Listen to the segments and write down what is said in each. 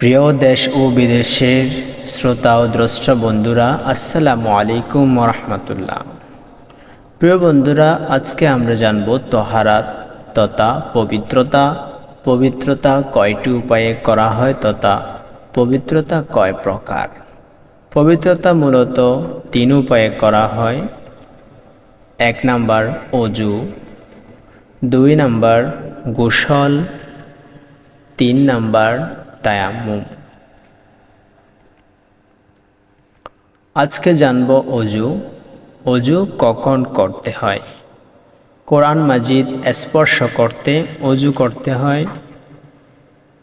প্রিয় দেশ ও বিদেশের শ্রোতা ও দ্রষ্ট বন্ধুরা, আসসালামু আলাইকুম রহমতুল্লাহ। প্রিয় বন্ধুরা, আজকে আমরা জানব তহারাত তথা পবিত্রতা। পবিত্রতা কয়টি উপায়ে করা হয় তথা পবিত্রতা কয় প্রকার? পবিত্রতা মূলত তিন উপায়ে করা হয়। এক নাম্বার অজু, দুই নাম্বার গোসল, তিন নাম্বার তায়াম্মুম। আজকে জানব অজু। অজু কখন করতে হয়? কোরআন মাজিদ স্পর্শ করতে, অজু করতে হয়।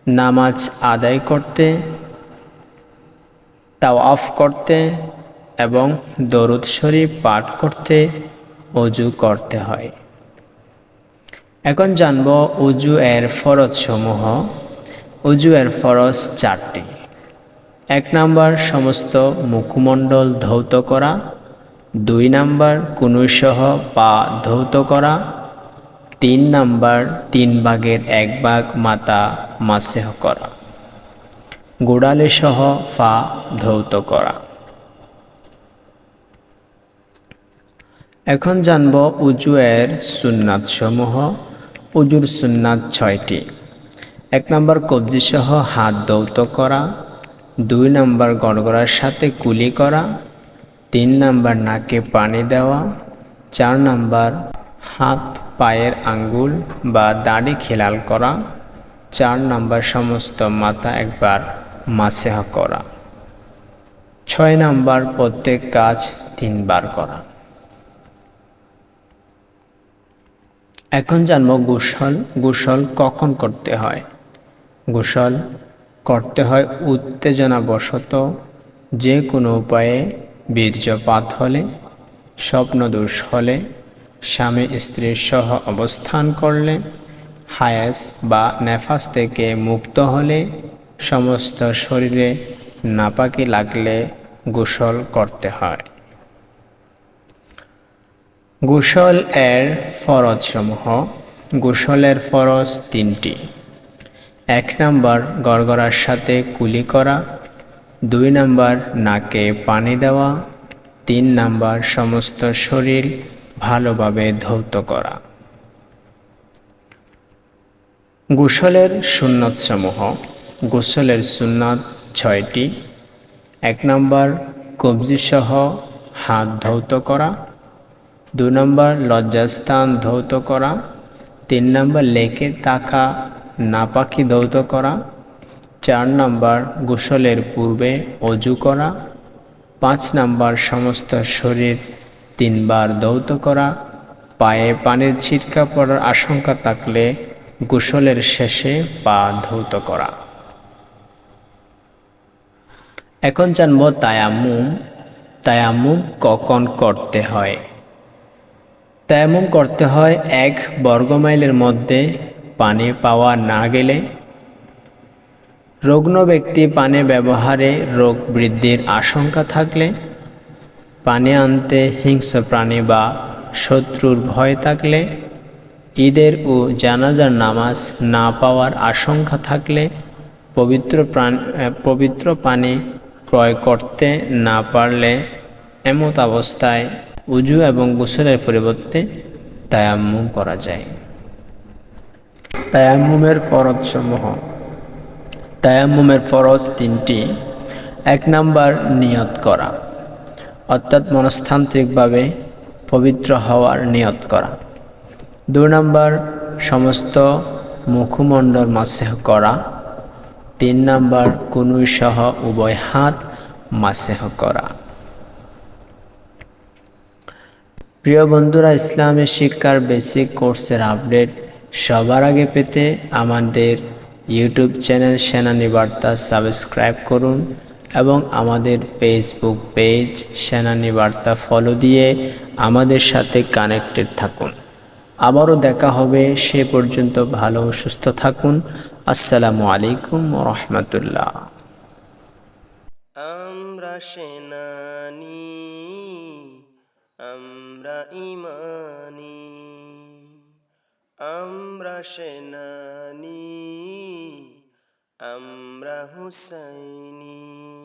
নামাজ আদায় করতে, তাওয়াফ করতে এবং দরুদ শরীফ পাঠ করতে অজু করতে হয়। এখন জানব অজু এর ফরজ সমূহ অজু এর ফরজ চারটি। এক নাম্বার, সমস্ত মুখমণ্ডল ধৌত করা। দুই নাম্বার কুনুসহ পা ধৌত করা। তিন নাম্বার, তিন ভাগের এক ভাগ মাতা মাসেহ করা। গোড়ালে সহ ফা ধৌত করা। এখন জানব উজু এর সুন্নাত সমূহ উজুর সুন্নাত ছয়টি। এক নম্বর কবজি সহ হাত দৌত করা, দুই নম্বর গড়গড়ার সাথে কুলি করা, তিন নাম্বার নাকে পানি দেওয়া, চার নম্বর হাত, পায়ের আঙ্গুল বা দাড়ি খেলাল করা, চার নম্বর সমস্ত মাথা একবার মাসেহ করা, ছয় নাম্বার প্রত্যেক কাজ তিনবার করা। এখন জানব গোসল গোসল কখন করতে হয়? গোসল করতে হয় উত্তেজনাবশত যে কোনো উপায়ে বীর্যপাত হলে স্বপ্নদোষ হলে, স্বামী স্ত্রীর সহ অবস্থান করলে, হায়াস বা নেফাস থেকে মুক্ত হলে সমস্ত শরীরে নাপাকি লাগলে গোসল করতে হয়। গোসল এর ফরজ সমূহ গোসলের ফরজ তিনটি। এক নাম্বার গড়গড়ার সাথে কুলি করা, দুই নাম্বার নাকে পানি দেওয়া, তিন নাম্বার সমস্ত শরীর ভালোভাবে ধৌত করা। গোসলের সুন্নত সমূহ গোসলের সুন্নত ছয়টি। এক নম্বর কবজিসহ হাত ধৌত করা, দু নম্বর লজ্জাস্থান ধৌত করা, তিন নম্বর লেকে তাকা নাপাকি দৌত করা, চার নাম্বার গোসলের পূর্বে অজু করা, পাঁচ নাম্বার সমস্ত শরীর তিনবার দৌত করা, পায়ে পানির ছিটকা পড়ার আশঙ্কা থাকলে গোসলের শেষে পা ধৌত করা। এখন জানব তায়াম্মুম তায়াম্মুম কখন করতে হয়? তায়াম্মুম করতে হয় এক বর্গমাইলের মধ্যে পানি পাওয়া না গেলে রুগ্ন ব্যক্তি পানি ব্যবহারে রোগ বৃদ্ধির আশঙ্কা থাকলে পানি আনতে হিংস্র প্রাণী বা শত্রুর ভয় থাকলে, ঈদের ও জানাজার নামাজ না পাওয়ার আশঙ্কা থাকলে পবিত্র প্রাণ পবিত্র পানি ক্রয় করতে না পারলে এমত অবস্থায় উজু এবং গোসলের পরিবর্তে তায়াম্মুম করা যায়। তায়াম্মুমের ফরজসমূহ। তায়াম্মুমের ফরজ তিনটি। এক নাম্বার, নিয়ত করা। অর্থাৎ মনস্তান্ত্রিকভাবে পবিত্র হওয়ার নিয়ত করা। দুই নাম্বার, সমস্ত মুখমণ্ডল মাসেহ করা। তিন নাম্বার কুনুই সহ উভয় হাত মাসেহ করা। প্রিয় বন্ধুরা ইসলামের শিক্ষার বেসিক কোর্সের আপডেট সবার আগে পেতে আমাদের ইউটিউব চ্যানেল সেনানি বার্তা সাবস্ক্রাইব করুন এবং আমাদের ফেসবুক পেজ সেনানি বার্তা ফলো দিয়ে আমাদের সাথে কানেক্টেড থাকুন। আবারও দেখা হবে, সে পর্যন্ত ভালো সুস্থ থাকুন। আসসালামু আলাইকুম রহমতুল্লাহ। আমরা সেনানি, আমরা ইমানি সেনানি আমরা হুসাইনি।